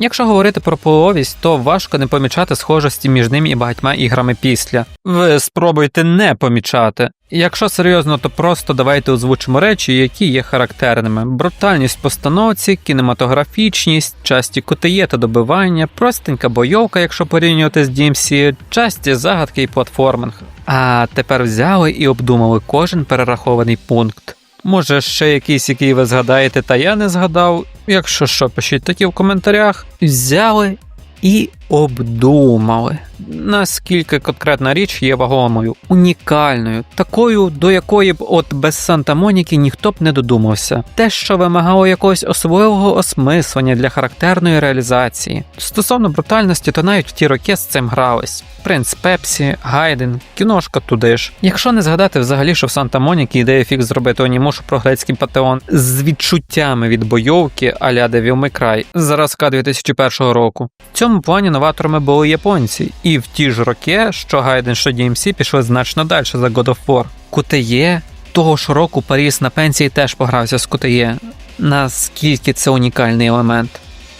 Якщо говорити про половість, то важко не помічати схожості між ним і багатьма іграми після. Ви спробуйте не помічати. Якщо серйозно, то просто давайте озвучимо речі, які є характерними: брутальність постановці, кінематографічність, часті кутиє та добивання, простенька бойовка, якщо порівнювати з DMC, часті загадки і платформинг. А тепер взяли і обдумали кожен перерахований пункт. Може, ще якийсь, який ви згадаєте, та я не згадав. Якщо що, пишіть такі в коментарях. Взяли і обдумали, наскільки конкретна річ є вагомою, унікальною, такою, до якої б от без Санта Моніки ніхто б не додумався, те, що вимагало якогось особливого осмислення для характерної реалізації. Стосовно брутальності, то навіть в ті роки з цим грались. Принц Пепсі, Гайден, кіношка туди ж. Якщо не згадати взагалі, що в Санта Моніки ідея фікс зробити анімушу про грецький патеон з відчуттями від бойовки а-ля Devil May Cry зразка 2001 року. В цьому плані новаторами були японці, і в ті ж роки, що Гайден, що DMC пішли значно далі за God of War. Кутеє того ж року Паріс на пенсії теж погрався з Кутеє. Наскільки це унікальний елемент.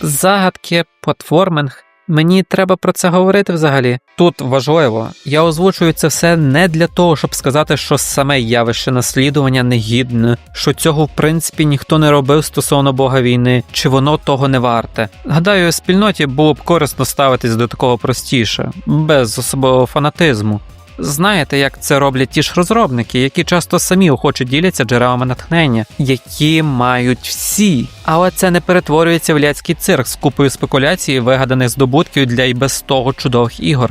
Загадки, платформинг. Мені треба про це говорити взагалі. Тут важливо, я озвучую це все не для того, щоб сказати, що саме явище наслідування негідне, що цього в принципі ніхто не робив стосовно Бога війни, чи воно того не варте. Гадаю, спільноті було б корисно ставитись до такого простіше, без особливого фанатизму. Знаєте, як це роблять ті ж розробники, які часто самі охоче діляться джерелами натхнення, які мають всі. Але це не перетворюється в ляцький цирк з купою спекуляцій, вигаданих здобутків для і без того чудових ігор.